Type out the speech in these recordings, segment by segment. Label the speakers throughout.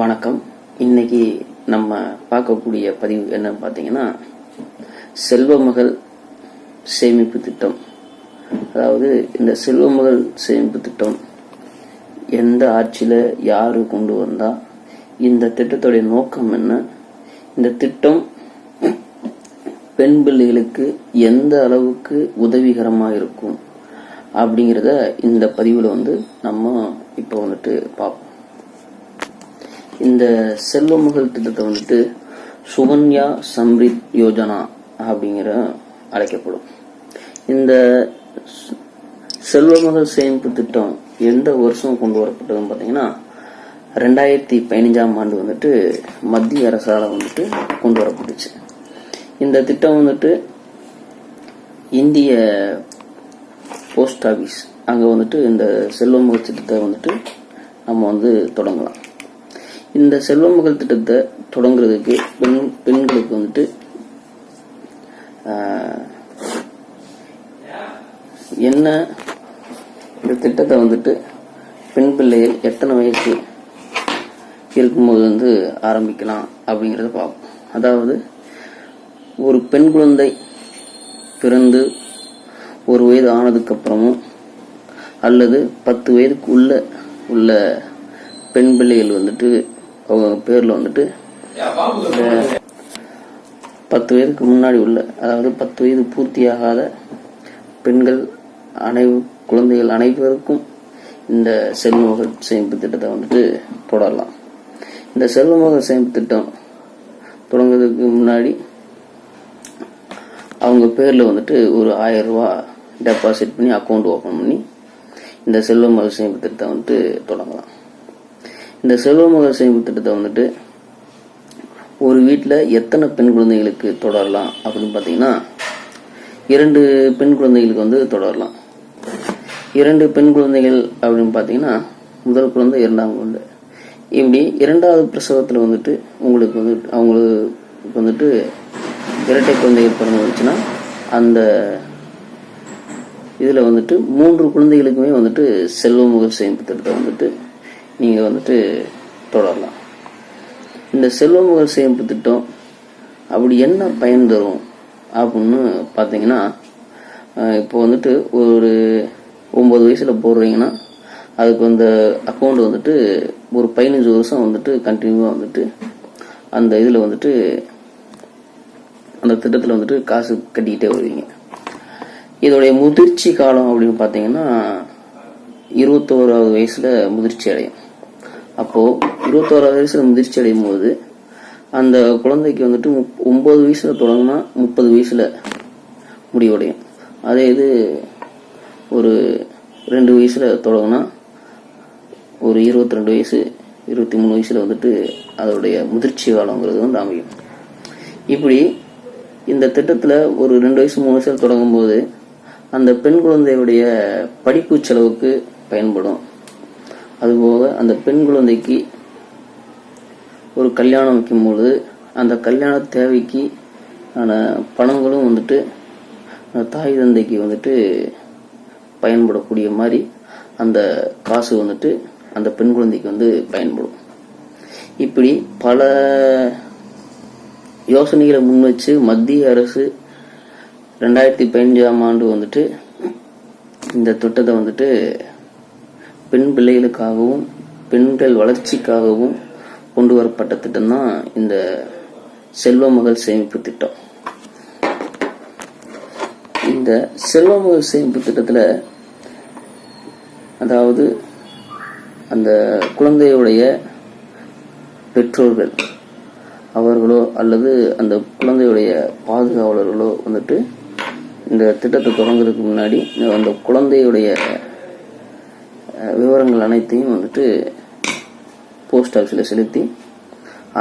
Speaker 1: வணக்கம். இன்னைக்கு நம்ம பார்க்கக்கூடிய பதிவு என்னன்னு பார்த்தீங்கன்னா செல்வமகள் சேமிப்பு திட்டம். அதாவது இந்த செல்வமகள் சேமிப்பு திட்டம் எந்த ஆட்சியில் யார் கொண்டு வந்தா இந்த திட்டத்துடைய நோக்கம் என்ன? இந்த திட்டம் பெண் பிள்ளைகளுக்கு எந்த அளவுக்கு உதவிகரமாக இருக்கும்? அப்படிங்கிறத இந்த பதிவில் வந்து நம்ம இப்போ வந்துட்டு பார்ப்போம். இந்த செல்வமகள் திட்டத்தை வந்துட்டு சுகன்யா சம்ரித் யோஜனா அப்படிங்கிற அழைக்கப்படும். இந்த சு- செல்வமகள் சேமிப்பு திட்டம் எந்த வருஷம் கொண்டு வரப்பட்டதுன்னு பார்த்தீங்கன்னா ரெண்டாயிரத்தி பதினஞ்சாம் ஆண்டு வந்துட்டு மத்திய அரசால் வந்துட்டு கொண்டு வரப்பட்டுச்சு. இந்த திட்டம் வந்துட்டு இந்திய போஸ்ட் ஆஃபீஸ் அங்கே வந்துட்டு இந்த செல்வமகள் திட்டத்தை வந்துட்டு நம்ம வந்து தொடங்கலாம். இந்த செல்வமகள் திட்டத்தை தொடங்குறதுக்கு பெண் பெண்களுக்கு வந்துட்டு என்ன இந்த திட்டத்தை வந்துட்டு பெண் பிள்ளைகள் எத்தனை வயசு இருக்கும்போது வந்து ஆரம்பிக்கலாம் அப்படிங்கிறத பார்ப்போம். அதாவது ஒரு பெண் குழந்தை பிறந்து ஒரு வயது ஆனதுக்கு அப்புறமும் அல்லது பத்து வயதுக்குள்ள உள்ள பெண் பிள்ளைகள் வந்துட்டு அவங்க பேரில் வந்துட்டு இந்த பத்து வயதுக்கு முன்னாடி உள்ள அதாவது பத்து வயது பூர்த்தியாகாத பெண்கள் அனை குழந்தைகள் அனைவருக்கும் இந்த செல்வமகள் சேமிப்பு திட்டத்தை வந்துட்டு தொடரலாம் இந்த செல்வமகள் சேமிப்பு திட்டம் தொடங்குறதுக்கு முன்னாடி அவங்க பேரில் வந்துட்டு ஒரு ஆயிரம் ரூபா டெபாசிட் பண்ணி அக்கௌண்ட் ஓப்பன் பண்ணி இந்த செல்வமகள் சேமிப்பு திட்டத்தை வந்துட்டு தொடங்கலாம். இந்த செல்வமகள் சேமிப்பு திட்டத்தை வந்துட்டு ஒரு வீட்டில் எத்தனை பெண் குழந்தைகளுக்கு தொடரலாம் அப்படின்னு பார்த்தீங்கன்னா இரண்டு பெண் குழந்தைகளுக்கு வந்து தொடரலாம். இரண்டு பெண் குழந்தைகள் அப்படின்னு பார்த்தீங்கன்னா முதல் குழந்தை இரண்டாம் குழந்தை. இப்படி இரண்டாவது பிரசவத்தில் வந்துட்டு உங்களுக்கு வந்து அவங்களுக்கு வந்துட்டு இரட்டை குழந்தைகள் பிறந்து வந்துச்சுன்னா அந்த இதில் வந்துட்டு மூன்று குழந்தைகளுக்குமே வந்துட்டு செல்வமுக சேமிப்பு திட்டத்தை வந்துட்டு நீங்கள் வந்துட்டு தொடரலாம். இந்த செல்வமகள் சேமிப்பு திட்டம் அப்படி என்ன பயன் தரும் அப்படின்னு பார்த்தீங்கன்னா இப்போ வந்துட்டு ஒரு ஒம்பது வயசில் போடுறீங்கன்னா அதுக்கு அந்த அக்கௌண்ட் வந்துட்டு ஒரு பதினஞ்சு வருஷம் வந்துட்டு கண்டினியூவாக வந்துட்டு அந்த இதில் வந்துட்டு அந்த திட்டத்தில் வந்துட்டு காசு கட்டிக்கிட்டே வருவீங்க. இதோடைய முதிர்ச்சி காலம் அப்படின்னு பார்த்தீங்கன்னா இருபத்தோராவது வயசுல முதிர்ச்சி அடையும். அப்போ இருபத்தோராவது வயசுல முதிர்ச்சி அடையும் போது அந்த குழந்தைக்கு வந்துட்டு முப்- ஒன்பது வயசுல தொடங்கினா முப்பது வயசுல முடிவடையும். அதே இது ஒரு ரெண்டு வயசுல தொடங்கினா ஒரு இருபத்தி ரெண்டு வயசு இருபத்தி மூணு வயசுல வந்துட்டு அதோடைய முதிர்ச்சி காலங்கிறது வந்து அமையும். இப்படி இந்த திட்டத்தில் ஒரு ரெண்டு வயசு மூணு வயசுல தொடங்கும் போது அந்த பெண் குழந்தையுடைய படிப்பு செலவுக்கு பயன்படும். அதுபோக அந்த பெண் குழந்தைக்கு ஒரு கல்யாணம் வைக்கும்போது அந்த கல்யாண தேவைக்கு ஆன பணங்களும் வந்துட்டு தாய் தந்தைக்கு வந்துட்டு பயன்படக்கூடிய மாதிரி அந்த காசு வந்துட்டு அந்த பெண் குழந்தைக்கு வந்து பயன்படும். இப்படி பல யோசனைகளை முன் வச்சு மத்திய அரசு ரெண்டாயிரத்தி பதினஞ்சாம் ஆண்டு வந்துட்டு இந்த திட்டத்தை வந்துட்டு பெண் பிள்ளைகளுக்காகவும் பெண்கள் வளர்ச்சிக்காகவும் கொண்டு வரப்பட்ட திட்டம் தான் இந்த செல்வமகள் சேமிப்பு திட்டம். இந்த செல்வமகள் சேமிப்பு திட்டத்தில் அதாவது அந்த குழந்தையுடைய பெற்றோர்கள் அவர்களோ அல்லது அந்த குழந்தையுடைய பாதுகாவலர்களோ வந்துட்டு இந்த திட்டத்தை தொடங்குறதுக்கு முன்னாடி அந்த குழந்தையுடைய விவரங்கள் அனைத்தையும் வந்துட்டு போஸ்ட் ஆஃபீஸில் செலுத்தி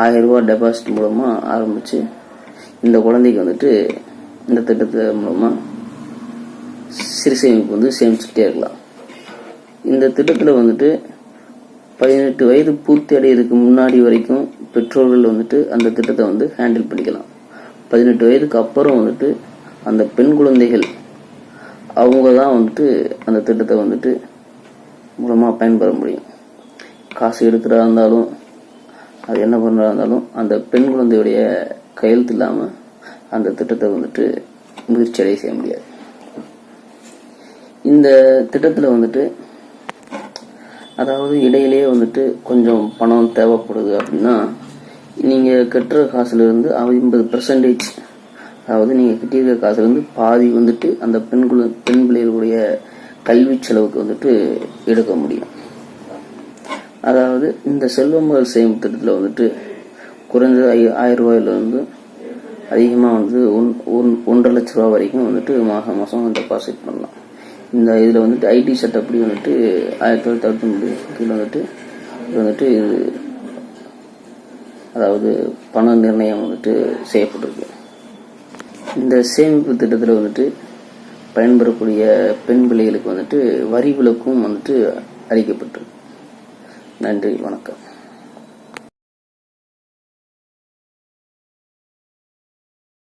Speaker 1: ஆயிரம் டெபாசிட் மூலமாக ஆரம்பித்து இந்த குழந்தைக்கு வந்துட்டு இந்த திட்டத்தை மூலமாக சிறு சேமிப்பு வந்து சேமிச்சுக்கிட்டே இருக்கலாம். இந்த திட்டத்தில் வந்துட்டு பதினெட்டு வயது பூர்த்தி அடையிறதுக்கு முன்னாடி வரைக்கும் பெற்றோர்கள் வந்துட்டு அந்த திட்டத்தை வந்து ஹேண்டில் பண்ணிக்கலாம். பதினெட்டு வயதுக்கு அப்புறம் வந்துட்டு அந்த பெண் குழந்தைகள் அவங்க தான் வந்துட்டு அந்த திட்டத்தை வந்துட்டு மூலமாக பயன்பெற முடியும். காசு எடுக்கிறதா இருந்தாலும் அது என்ன பண்ணுறா இருந்தாலும் அந்த பெண் குழந்தையுடைய கையெழுத்து இல்லாமல் அந்த திட்டத்தை வந்துட்டு முயற்சி அடைய செய்ய முடியாது. இந்த திட்டத்தில் வந்துட்டு அதாவது இடையிலேயே வந்துட்டு கொஞ்சம் பணம் தேவைப்படுது அப்படின்னா நீங்கள் கட்டுற காசுலேருந்து ஐம்பது பர்சன்டேஜ் அதாவது நீங்கள் கட்டியிருக்க காசுலேருந்து பாதி வந்துட்டு அந்த பெண் குழு பெண் பிள்ளைகளுடைய கல்வி செலவுக்கு வந்துட்டு எடுக்க முடியும். அதாவது இந்த செல்வமகள் சேமிப்பு திட்டத்தில் வந்துட்டு குறைஞ்சது ஐ ஆயிரம் ரூபாயிலிருந்து அதிகமாக வந்து ஒன் ஒன் ஒன்றரை லட்ச ரூபா வரைக்கும் வந்துட்டு மாதம் மாதம் டெபாசிட் பண்ணலாம். இந்த இதில் வந்துட்டு ஐடி சட்டப்படி வந்துட்டு ஆயிரத்தி தொள்ளாயிரத்தி அறுபத்தொம்பது கீழே வந்துட்டு இது வந்துட்டு இது அதாவது பண நிர்ணயம் வந்துட்டு செய்யப்பட்டிருக்கு. இந்த சேமிப்பு திட்டத்தில் வந்துட்டு பயன்பெறக்கூடிய பெண் பிள்ளைகளுக்கு வந்துட்டு வரி விலக்கும் வந்துட்டு அளிக்கப்பட்டிருக்கு. நன்றி வணக்கம்.